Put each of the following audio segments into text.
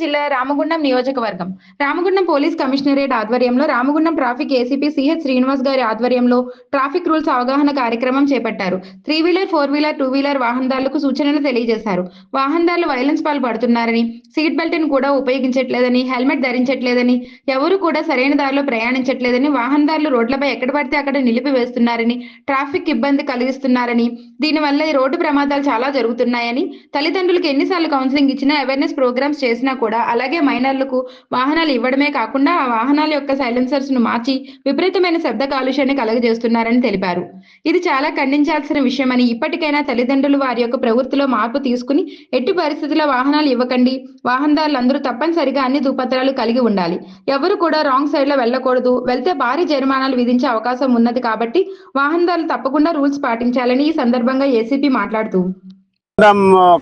జిల్లా రామగుండం నియోజకవర్గం. Ramagundam police commissionerate ఆధ్వర్యంలో Ramagundam traffic ACP CH Srinivas గారి ఆధ్వర్యంలో ట్రాఫిక్ రూల్స్ అవగాహన కార్యక్రమం చేపట్టారు. Three wheeler four wheeler two wheeler వాహనదారులకు సూచనలు తెలియజేశారు. వాహనదారులు వైలెన్స్ పాల్పడుతున్నారని సీట్ బెల్ట్ని కూడా ఉపయోగించట్లేదని హెల్మెట్ ధరించట్లేదని ఎవరు కూడా సరైన దారిలో ప్రయాణించట్లేదని వాహనదారులు రోడ్లపై ఎక్కడ పడితే అక్కడ నిలిపివేస్తున్నారని ట్రాఫిక్ ఇబ్బంది కలిగిస్తున్నారని దీనివల్ల ఈ రోడ్డు ప్రమాదాలు చాలా జరుగుతున్నాయని తల్లిదండ్రులకు ఎన్నిసార్లు కౌన్సిలింగ్ ఇచ్చినా అవేర్నెస్ ప్రోగ్రామ్స్ చేసినా కూడా అలాగే మైనర్లకు వాహనాలు ఇవ్వడమే కాకుండా ఆ వాహనాల యొక్క సైలెన్సర్స్ను మార్చి విపరీతమైన శబ్ద కాలుష్యాన్ని కలగజేస్తున్నారని తెలిపారు. ఇది చాలా ఖండించాల్సిన విషయమని ఇప్పటికైనా తల్లిదండ్రులు వారి యొక్క ప్రవృత్తిలో మార్పు తీసుకుని ఎట్టి పరిస్థితుల్లో వాహనాలు ఇవ్వకండి. వాహనదారులందరూ తప్పనిసరిగా అన్ని దుపత్రాలు కలిగి ఉండాలి. ఎవరు కూడా రాంగ్ సైడ్లో వెళ్ళకూడదు. వెళ్తే భారీ జరిమానాలు విధించే అవకాశం ఉన్నది కాబట్టి వాహనదారులు తప్పకుండా రూల్స్ పాటించాలని ఈ సందర్భంగా ఏసీపీ మాట్లాడుతూ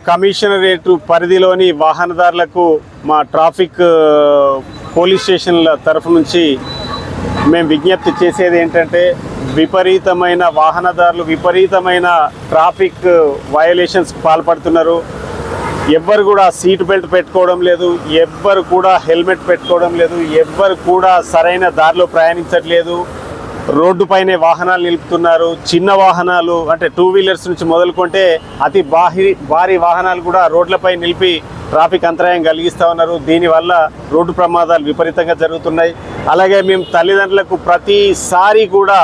కమిషనరేట్ పరిధిలోని వాహనదారులకు మా ట్రాఫిక్ పోలీస్ స్టేషన్ల తరఫు నుంచి మేము విజ్ఞప్తి చేసేది ఏంటంటే విపరీతమైన వాహనదారులు విపరీతమైన ట్రాఫిక్ వయలేషన్స్ పాల్పడుతున్నారు. ఎవ్వరు కూడా సీట్ బెల్ట్ పెట్టుకోవడం లేదు ఎవ్వరు కూడా హెల్మెట్ పెట్టుకోవడం లేదు ఎవ్వరు కూడా సరైన దారిలో ప్రయాణించట్లేదు. రోడ్డుపైనే వాహనాలు నిలుపుతున్నారు. చిన్న వాహనాలు అంటే టూ వీలర్స్ నుంచి మొదలుకుంటే అతి భారీ భారీ వాహనాలు కూడా రోడ్లపై నిలిపి ట్రాఫిక్ అంతరాయం కలిగిస్తూ ఉన్నారు. దీనివల్ల రోడ్డు ప్రమాదాలు విపరీతంగా జరుగుతున్నాయి. అలాగే మేము తల్లిదండ్రులకు ప్రతిసారి కూడా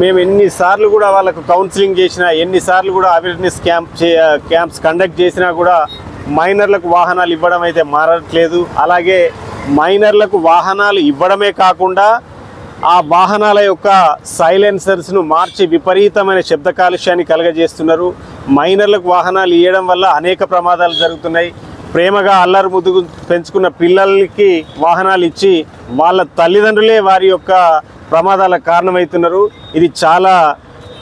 మేము ఎన్నిసార్లు కూడా వాళ్ళకు కౌన్సిలింగ్ చేసినా ఎన్నిసార్లు కూడా అవేర్నెస్ క్యాంప్ చే క్యాంప్స్ కండక్ట్ చేసినా కూడా మైనర్లకు వాహనాలు ఇవ్వడం అయితే మారట్లేదు. అలాగే మైనర్లకు వాహనాలు ఇవ్వడమే కాకుండా ఆ వాహనాల యొక్క సైలెన్సర్స్ను మార్చి విపరీతమైన శబ్ద కాలుష్యాన్ని కలగజేస్తున్నారు. మైనర్లకు వాహనాలు ఇవ్వడం వల్ల అనేక ప్రమాదాలు జరుగుతున్నాయి. ప్రేమగా అల్లరి ముద్దుగు పెంచుకున్న పిల్లలకి వాహనాలు ఇచ్చి వాళ్ళ తల్లిదండ్రులే వారి యొక్క ప్రమాదాలకు కారణమవుతున్నారు. ఇది చాలా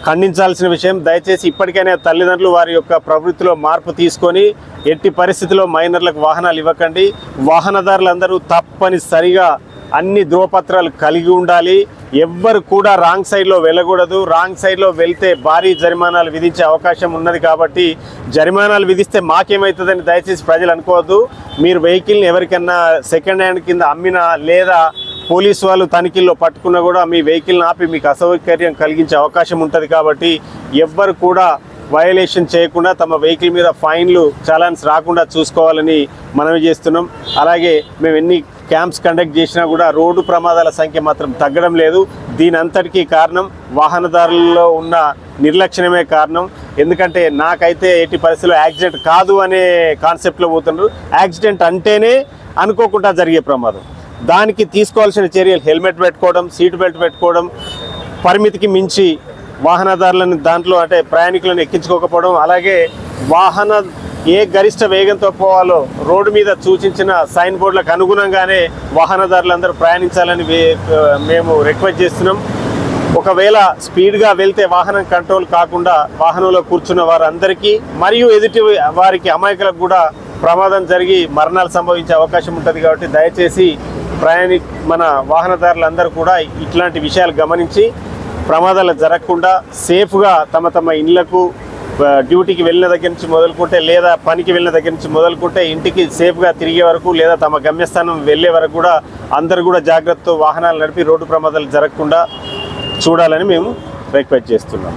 ఖండించాల్సిన విషయం. దయచేసి ఇప్పటికైనా తల్లిదండ్రులు వారి యొక్క ప్రవృత్తిలో మార్పు తీసుకొని ఎట్టి పరిస్థితిలో మైనర్లకు వాహనాలు ఇవ్వకండి. వాహనదారులందరూ తప్పనిసరిగా అన్ని ధ్రువపత్రాలు కలిగి ఉండాలి. ఎవ్వరు కూడా రాంగ్ సైడ్లో వెళ్ళకూడదు. రాంగ్ సైడ్లో వెళ్తే భారీ జరిమానాలు విధించే అవకాశం ఉన్నది కాబట్టి జరిమానాలు విధిస్తే మాకేమవుతుందని దయచేసి ప్రజలు అనుకోవద్దు. మీరు వెహికల్ని ఎవరికన్నా సెకండ్ హ్యాండ్ కింద అమ్మినా లేదా పోలీసు వాళ్ళు తనిఖీల్లో పట్టుకున్నా కూడా మీ వెహికల్ని ఆపి మీకు అసౌకర్యం కలిగించే అవకాశం ఉంటుంది కాబట్టి ఎవ్వరు కూడా వయలేషన్ చేయకుండా తమ వెహికల్ మీద ఫైన్లు చలాన్స్ రాకుండా చూసుకోవాలని మనవి చేస్తున్నాం. అలాగే మేము ఎన్ని క్యాంప్స్ కండక్ట్ చేసినా కూడా రోడ్డు ప్రమాదాల సంఖ్య మాత్రం తగ్గడం లేదు. దీని అంతటికీ కారణం వాహనదారుల్లో ఉన్న నిర్లక్ష్యమే కారణం. ఎందుకంటే నాకైతే ఎట్టి పరిస్థితుల్లో యాక్సిడెంట్ కాదు అనే కాన్సెప్ట్లో పోతున్నారు యాక్సిడెంట్ అంటేనే అనుకోకుండా జరిగే ప్రమాదం. దానికి తీసుకోవాల్సిన చర్యలు హెల్మెట్ పెట్టుకోవడం సీట్ బెల్ట్ పెట్టుకోవడం పరిమితికి మించి వాహనదారులను దాంట్లో అంటే ప్రయాణికులను ఎక్కించుకోకపోవడం అలాగే వాహన ఏ గరిష్ట వేగంతో పోవాలో రోడ్డు మీద సూచించిన సైన్ బోర్డులకు అనుగుణంగానే వాహనదారులందరూ ప్రయాణించాలని వే- మేము రిక్వెస్ట్ చేస్తున్నాం. ఒకవేళ స్పీడ్గా వెళ్తే వాహనం కంట్రోల్ కాకుండా వాహనంలో కూర్చున్న వారందరికీ మరియు ఎదుటి వారికి అమాయకులకు కూడా ప్రమాదం జరిగి మరణాలు సంభవించే అవకాశం ఉంటుంది కాబట్టి దయచేసి ప్రయాణి మన వాహనదారులందరూ కూడా ఇట్లాంటి విషయాలు గమనించి ప్రమాదాలు జరగకుండా సేఫ్గా తమ తమ ఇళ్ళకు డ్యూటీకి వెళ్ళిన దగ్గర నుంచి మొదలుకుంటే లేదా పనికి వెళ్ళిన దగ్గర నుంచి మొదలుకుంటే ఇంటికి సేఫ్గా తిరిగే వరకు లేదా తమ గమ్యస్థానం వెళ్ళే వరకు కూడా అందరూ కూడా జాగ్రత్తతో వాహనాలు నడిపి రోడ్డు ప్రమాదాలు జరగకుండా చూడాలని మేము రిక్వెస్ట్ చేస్తున్నాం.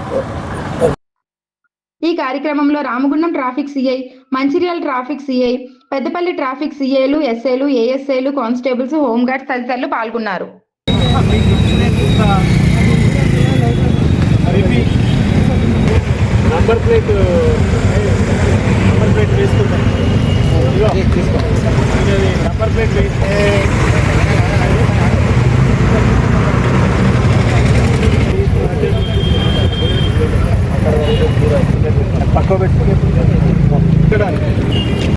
ఈ కార్యక్రమంలో Ramagundam traffic CI Mancherial traffic CI Peddapalli traffic సిఐలు ఎస్ఐలు ఏఎస్ఐలు కానిస్టేబుల్స్ హోంగార్డ్స్ తదితరులు పాల్గొన్నారు. నంబర్ ప్లేట్ నంబర్ ప్లేట్ వేసుకుంటాం. నంబర్ ప్లేట్ వేస్తే పక్క పెట్టుకుని